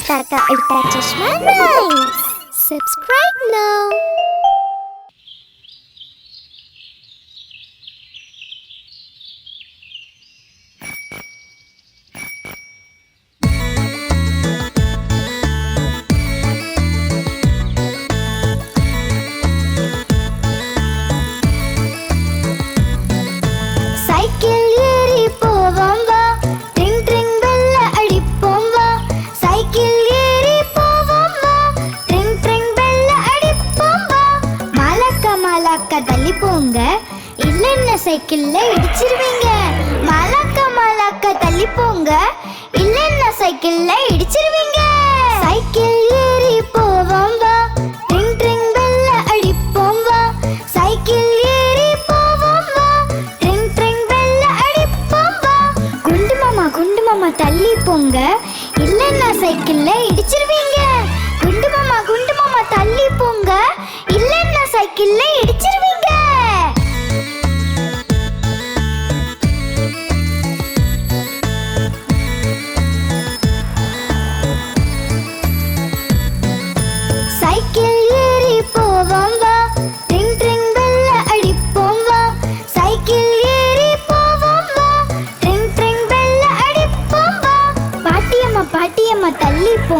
Gitarka Ultra Chashma Subscribe now. சைக்கிள்ல இடிச்சிருவீங்க. மலக்க மலக்க தள்ளி போங்க இல்லைன்னா சைக்கிள்ல இடிச்சிருவீங்க. சைக்கிள் ஏறி போவோம் வா. ட்ரிங் ட்ரிங் பெல்ல அடிப்போம் வா. சைக்கிள் ஏறி போவோம் வா. ட்ரிங் ட்ரிங் பெல்ல அடிப்போம் வா. குண்டு மாமா குண்டு மாமா தள்ளி போங்க இல்லைன்னா சைக்கிள்ல இடிச்சிருவீங்க. குண்டு மாமா குண்டு மாமா தள்ளி போங்க இல்லைன்னா சைக்கிள்ல இடிச்சிருவீங்க.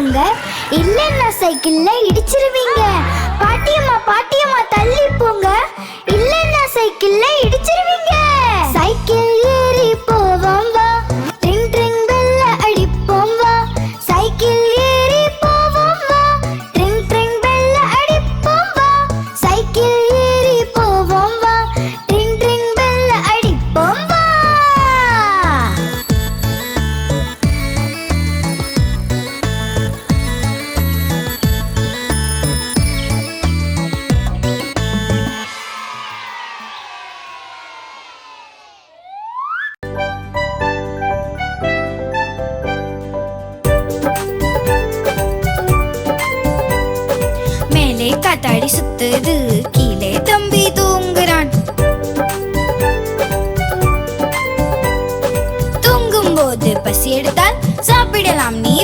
போங்க. இல்லைன்னா சைக்கிள்ல இடிச்சிருவீங்க. பாட்டியம்மா பாட்டியம்மா தள்ளி போங்க. இல்லைன்னா சைக்கிள்ல இடிச்சிருவீங்க. காத்தாடி சுத்துது கீழே தம்பி தூங்குறான். தூங்கும் போது பசி எடுத்தால் சாப்பிடலாம் நீ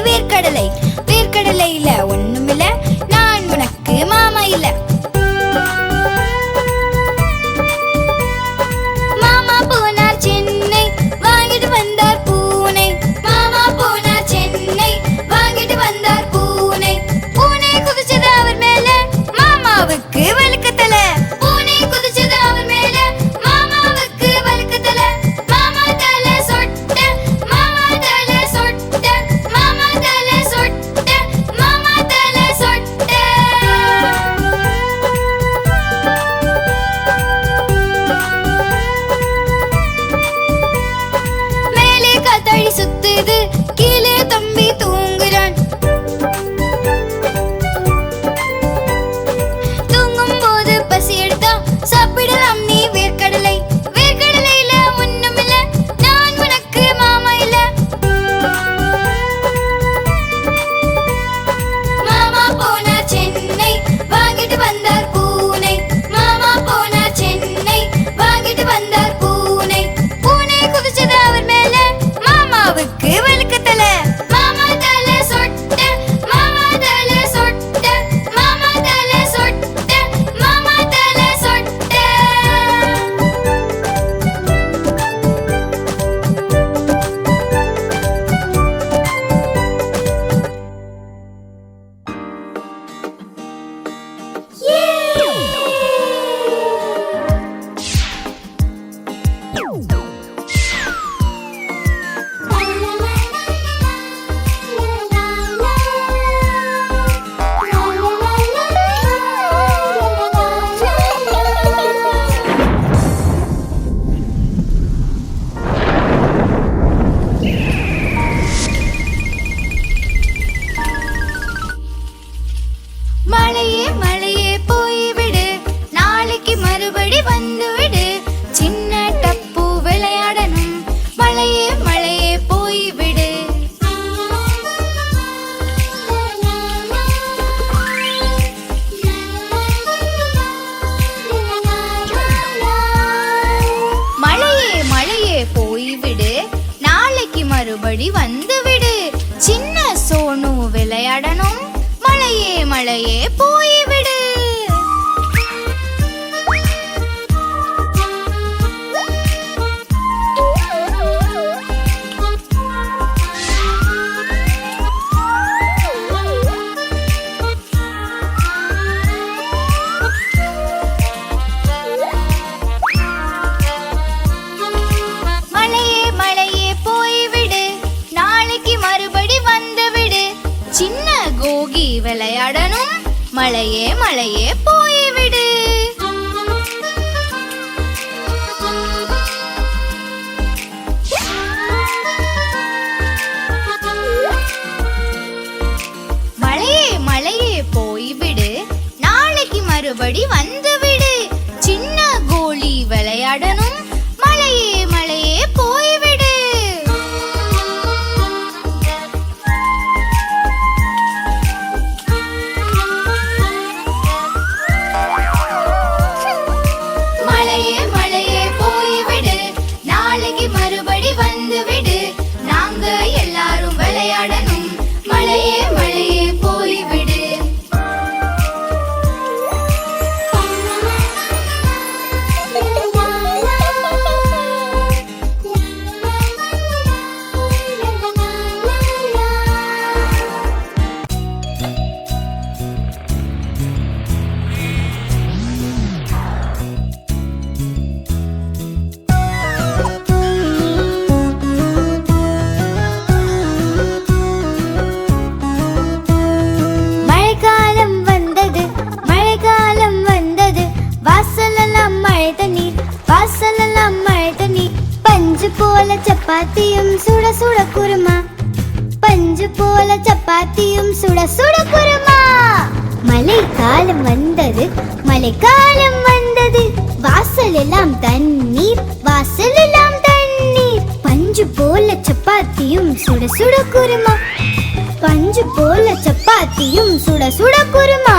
വഴി വന്ന് சின்ன கோகி விளையாடணும். மழையே மழையே போய்விடு மழையே மழையே போய்விடு நாளைக்கு மறுபடி வந்து பஞ்சு போல சப்பாத்தியும் சுட சுட குருமா. பஞ்சு போல சப்பாத்தியும் சுட சுட குருமா. மழைக்காலம் வந்தது மழைக்காலம் வந்தது. வாசல் எல்லாம் தண்ணீர் வாசல் எல்லாம் தண்ணீர் பஞ்சு போல சப்பாத்தியும் சுட சுட குருமா. பஞ்சு போல சப்பாத்தியும் சுட சுட குருமா.